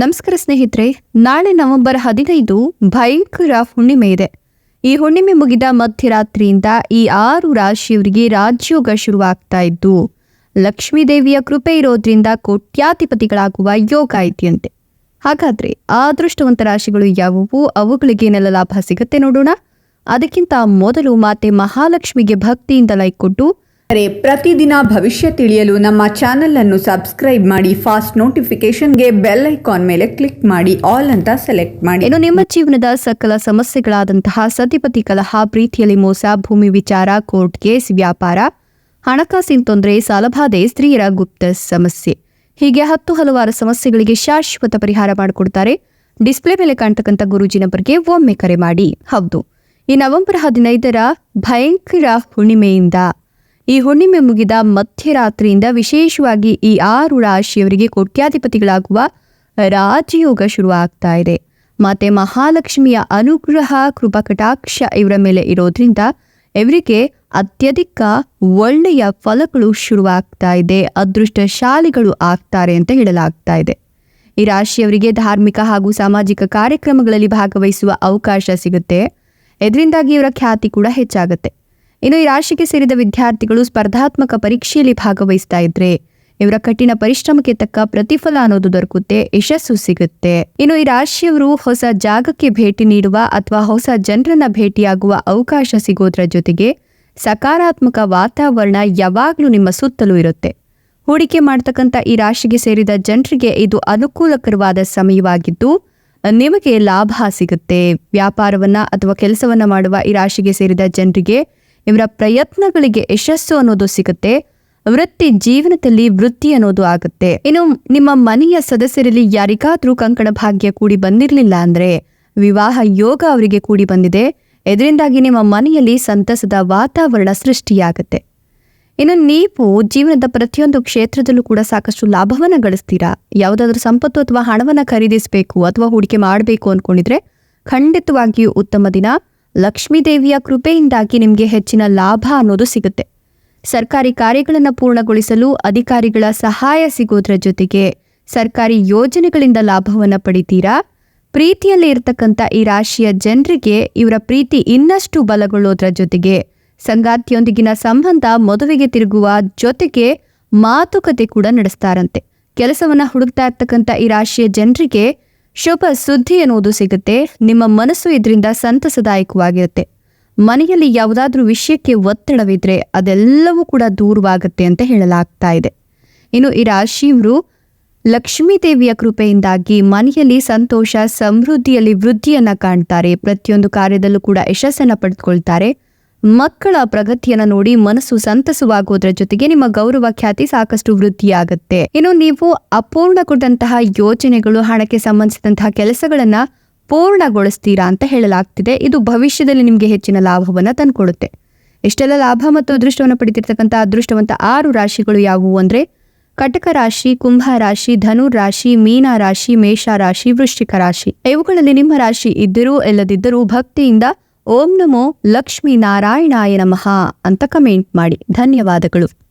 ನಮಸ್ಕಾರ ಸ್ನೇಹಿತರೆ, ನಾಳೆ ನವೆಂಬರ್ ಹದಿನೈದು ಭಯಂಕರ ಹುಣ್ಣಿಮೆ ಇದೆ. ಈ ಹುಣ್ಣಿಮೆ ಮುಗಿದ ಮಧ್ಯರಾತ್ರಿಯಿಂದ ಈ ಆರು ರಾಶಿಯವರಿಗೆ ರಾಜ್ಯೋಗ ಶುರುವಾಗ್ತಾ ಇದ್ದು, ಲಕ್ಷ್ಮೀದೇವಿಯ ಕೃಪೆ ಇರೋದ್ರಿಂದ ಕೋಟ್ಯಾಧಿಪತಿಗಳಾಗುವ ಯೋಗ ಇದೆಯಂತೆ. ಹಾಗಾದ್ರೆ ಅದೃಷ್ಟವಂತ ರಾಶಿಗಳು ಯಾವುವು? ಅವುಗಳಿಗೆ ಲಾಭ ಸಿಗುತ್ತೆ ನೋಡೋಣ. ಅದಕ್ಕಿಂತ ಮೊದಲು ಮಾತೆ ಮಹಾಲಕ್ಷ್ಮಿಗೆ ಭಕ್ತಿಯಿಂದ ಲೈಕ್ ಕೊಟ್ಟು ಪ್ರತಿದಿನ ಭವಿಷ್ಯ ತಿಳಿಯಲು ನಮ್ಮ ಚಾನೆಲ್ ಅನ್ನು ಸಬ್ಸ್ಕ್ರೈಬ್ ಮಾಡಿ, ಫಾಸ್ಟ್ ನೋಟಿಫಿಕೇಶನ್ಗೆ ಬೆಲ್ ಐಕಾನ್ ಮೇಲೆ ಕ್ಲಿಕ್ ಮಾಡಿ, ಆಲ್ ಅಂತ ಸೆಲೆಕ್ಟ್ ಮಾಡಿ. ಇನ್ನು ನಿಮ್ಮ ಜೀವನದ ಸಕಲ ಸಮಸ್ಯೆಗಳಾದಂತಹ ಸತಿಪತಿ ಕಲಹ, ಪ್ರೀತಿಯಲ್ಲಿ ಮೋಸ, ಭೂಮಿ ವಿಚಾರ, ಕೋರ್ಟ್ ಕೇಸ್, ವ್ಯಾಪಾರ, ಹಣಕಾಸಿನ ತೊಂದರೆ, ಸಾಲಬಾಧೆ, ಸ್ತ್ರೀಯರ ಗುಪ್ತ ಸಮಸ್ಯೆ. ಹೀಗೆ ಹತ್ತು ಹಲವಾರು ಸಮಸ್ಯೆಗಳಿಗೆ ಶಾಶ್ವತ ಪರಿಹಾರ ಮಾಡಿಕೊಡ್ತಾರೆ. ಡಿಸ್ಪ್ಲೇ ಮೇಲೆ ಕಾಣ್ತಕ್ಕಂಥ ಗುರೂಜಿ ನಂಬರ್ಗೆ ಒಮ್ಮೆ ಕರೆ ಮಾಡಿ. ಹೌದು, ಈ ನವೆಂಬರ್ ಹದಿನೈದರ ಭಯಂಕರ ಹುಣ್ಣಿಮೆಯಿಂದ ಈ ಹುಣ್ಣಿಮೆ ಮುಗಿದ ಮಧ್ಯರಾತ್ರಿಯಿಂದ ವಿಶೇಷವಾಗಿ ಈ ಆರು ರಾಶಿಯವರಿಗೆ ಕೋಟ್ಯಾಧಿಪತಿಗಳಾಗುವ ರಾಜಯೋಗ ಶುರುವಾಗ್ತಾ ಇದೆ. ಮತ್ತೆ ಮಹಾಲಕ್ಷ್ಮಿಯ ಅನುಗ್ರಹ, ಕೃಪಾ ಕಟಾಕ್ಷ ಇವರ ಮೇಲೆ ಇರೋದ್ರಿಂದ ಇವರಿಗೆ ಅತ್ಯಧಿಕ ಒಳ್ಳೆಯ ಫಲಗಳು ಶುರುವಾಗ್ತಾ ಇದೆ. ಅದೃಷ್ಟಶಾಲಿಗಳು ಆಗ್ತಾರೆ ಅಂತ ಹೇಳಲಾಗ್ತಾ ಇದೆ. ಈ ರಾಶಿಯವರಿಗೆ ಧಾರ್ಮಿಕ ಹಾಗೂ ಸಾಮಾಜಿಕ ಕಾರ್ಯಕ್ರಮಗಳಲ್ಲಿ ಭಾಗವಹಿಸುವ ಅವಕಾಶ ಸಿಗುತ್ತೆ. ಇದರಿಂದಾಗಿ ಇವರ ಖ್ಯಾತಿ ಕೂಡ ಹೆಚ್ಚಾಗುತ್ತೆ. ಇನ್ನು ಈ ರಾಶಿಗೆ ಸೇರಿದ ವಿದ್ಯಾರ್ಥಿಗಳು ಸ್ಪರ್ಧಾತ್ಮಕ ಪರೀಕ್ಷೆಯಲ್ಲಿ ಭಾಗವಹಿಸ್ತಾ ಇದ್ರೆ ಇವರ ಕಠಿಣ ಪರಿಶ್ರಮಕ್ಕೆ ತಕ್ಕ ಪ್ರತಿಫಲ ಅನ್ನೋದು ದೊರಕುತ್ತೆ, ಯಶಸ್ಸು ಸಿಗುತ್ತೆ. ಇನ್ನು ಈ ರಾಶಿಯವರು ಹೊಸ ಜಾಗಕ್ಕೆ ಭೇಟಿ ನೀಡುವ ಅಥವಾ ಹೊಸ ಜನರನ್ನ ಭೇಟಿಯಾಗುವ ಅವಕಾಶ ಸಿಗೋದ್ರ ಜೊತೆಗೆ ಸಕಾರಾತ್ಮಕ ವಾತಾವರಣ ಯಾವಾಗಲೂ ನಿಮ್ಮ ಸುತ್ತಲೂ ಇರುತ್ತೆ. ಹೂಡಿಕೆ ಮಾಡ್ತಕ್ಕಂಥ ಈ ರಾಶಿಗೆ ಸೇರಿದ ಜನರಿಗೆ ಇದು ಅನುಕೂಲಕರವಾದ ಸಮಯವಾಗಿದ್ದು, ನಿಮಗೆ ಲಾಭ ಸಿಗುತ್ತೆ. ವ್ಯಾಪಾರವನ್ನ ಅಥವಾ ಕೆಲಸವನ್ನ ಮಾಡುವ ಈ ರಾಶಿಗೆ ಸೇರಿದ ಜನರಿಗೆ ಇವರ ಪ್ರಯತ್ನಗಳಿಗೆ ಯಶಸ್ಸು ಅನ್ನೋದು ಸಿಗುತ್ತೆ. ವೃತ್ತಿ ಜೀವನದಲ್ಲಿ ವೃತ್ತಿ ಅನ್ನೋದು ಆಗುತ್ತೆ. ಇನ್ನು ನಿಮ್ಮ ಮನೆಯ ಸದಸ್ಯರಲ್ಲಿ ಯಾರಿಗಾದ್ರೂ ಕಂಕಣ ಭಾಗ್ಯ ಕೂಡಿ ಬಂದಿರಲಿಲ್ಲ ಅಂದ್ರೆ ವಿವಾಹ ಯೋಗ ಅವರಿಗೆ ಕೂಡಿ ಬಂದಿದೆ. ಇದರಿಂದಾಗಿ ನಿಮ್ಮ ಮನೆಯಲ್ಲಿ ಸಂತಸದ ವಾತಾವರಣ ಸೃಷ್ಟಿಯಾಗುತ್ತೆ. ಇನ್ನು ನೀವು ಜೀವನದ ಪ್ರತಿಯೊಂದು ಕ್ಷೇತ್ರದಲ್ಲೂ ಕೂಡ ಸಾಕಷ್ಟು ಲಾಭವನ್ನು ಗಳಿಸ್ತೀರಾ? ಯಾವುದಾದ್ರೂ ಸಂಪತ್ತು ಅಥವಾ ಹಣವನ್ನು ಖರೀದಿಸಬೇಕು ಅಥವಾ ಹೂಡಿಕೆ ಮಾಡಬೇಕು ಅನ್ಕೊಂಡಿದ್ರೆ ಖಂಡಿತವಾಗಿಯೂ ಉತ್ತಮ ದಿನ. ಲಕ್ಷ್ಮೀದೇವಿಯ ಕೃಪೆಯಿಂದಾಗಿ ನಿಮಗೆ ಹೆಚ್ಚಿನ ಲಾಭ ಅನ್ನೋದು ಸಿಗುತ್ತೆ. ಸರ್ಕಾರಿ ಕಾರ್ಯಗಳನ್ನು ಪೂರ್ಣಗೊಳಿಸಲು ಅಧಿಕಾರಿಗಳ ಸಹಾಯ ಸಿಗೋದ್ರ ಜೊತೆಗೆ ಸರ್ಕಾರಿ ಯೋಜನೆಗಳಿಂದ ಲಾಭವನ್ನ ಪಡಿತೀರಾ? ಪ್ರೀತಿಯಲ್ಲಿ ಇರತಕ್ಕಂಥ ಈ ರಾಶಿಯ ಜನರಿಗೆ ಇವರ ಪ್ರೀತಿ ಇನ್ನಷ್ಟು ಬಲಗೊಳ್ಳೋದ್ರ ಜೊತೆಗೆ ಸಂಗಾತಿಯೊಂದಿಗಿನ ಸಂಬಂಧ ಮದುವೆಗೆ ತಿರುಗುವ ಜೊತೆಗೆ ಮಾತುಕತೆ ಕೂಡ ನಡೆಸ್ತಾರಂತೆ. ಕೆಲಸವನ್ನ ಹುಡುಕ್ತಾ ಇರ್ತಕ್ಕಂಥ ಈ ರಾಶಿಯ ಜನರಿಗೆ ಶುಭ ಸುದ್ದಿ ಎನ್ನುವುದು ಸಿಗುತ್ತೆ. ನಿಮ್ಮ ಮನಸ್ಸು ಇದರಿಂದ ಸಂತಸದಾಯಕವಾಗಿರುತ್ತೆ. ಮನೆಯಲ್ಲಿ ಯಾವುದಾದ್ರೂ ವಿಷಯಕ್ಕೆ ಒತ್ತಡವಿದ್ರೆ ಅದೆಲ್ಲವೂ ಕೂಡ ದೂರವಾಗುತ್ತೆ ಅಂತ ಹೇಳಲಾಗ್ತಾ ಇದೆ. ಇನ್ನು ಈ ರಾಶಿಯವರು ಲಕ್ಷ್ಮೀ ದೇವಿಯ ಕೃಪೆಯಿಂದಾಗಿ ಮನೆಯಲ್ಲಿ ಸಂತೋಷ, ಸಮೃದ್ಧಿಯಲ್ಲಿ ವೃದ್ಧಿಯನ್ನ ಕಾಣ್ತಾರೆ. ಪ್ರತಿಯೊಂದು ಕಾರ್ಯದಲ್ಲೂ ಕೂಡ ಯಶಸ್ಸನ್ನು ಪಡೆದುಕೊಳ್ತಾರೆ. ಮಕ್ಕಳ ಪ್ರಗತಿಯನ್ನ ನೋಡಿ ಮನಸ್ಸು ಸಂತಸವಾಗೋದ್ರ ಜೊತೆಗೆ ನಿಮ್ಮ ಗೌರವ ಖ್ಯಾತಿ ಸಾಕಷ್ಟು ವೃದ್ಧಿಯಾಗುತ್ತೆ. ಇನ್ನು ನೀವು ಅಪೂರ್ಣಗೊಂಡಂತಹ ಯೋಜನೆಗಳು, ಹಣಕ್ಕೆ ಸಂಬಂಧಿಸಿದಂತಹ ಕೆಲಸಗಳನ್ನ ಪೂರ್ಣಗೊಳಿಸ್ತೀರಾ ಅಂತ ಹೇಳಲಾಗ್ತಿದೆ. ಇದು ಭವಿಷ್ಯದಲ್ಲಿ ನಿಮಗೆ ಹೆಚ್ಚಿನ ಲಾಭವನ್ನ ತಂದುಕೊಡುತ್ತೆ. ಇಷ್ಟೆಲ್ಲ ಲಾಭ ಮತ್ತು ಅದೃಷ್ಟವನ್ನು ಪಡಿತಿರ್ತಕ್ಕಂಥ ಅದೃಷ್ಟವಂತ ಆರು ರಾಶಿಗಳು ಯಾವುವು ಅಂದ್ರೆ ಕಟಕ ರಾಶಿ, ಕುಂಭ ರಾಶಿ, ಧನು ರಾಶಿ, ಮೀನ ರಾಶಿ, ಮೇಷ ರಾಶಿ, ವೃಶ್ಚಿಕ ರಾಶಿ. ಇವುಗಳಲ್ಲಿ ನಿಮ್ಮ ರಾಶಿ ಇದ್ದರೂ ಇಲ್ಲದಿದ್ದರೂ ಭಕ್ತಿಯಿಂದ ಓಂ ನಮೋ ಲಕ್ಷ್ಮೀ ನಾರಾಯಣಾಯ ನಮಃ ಅಂತ ಕಮೆಂಟ್ ಮಾಡಿ. ಧನ್ಯವಾದಗಳು.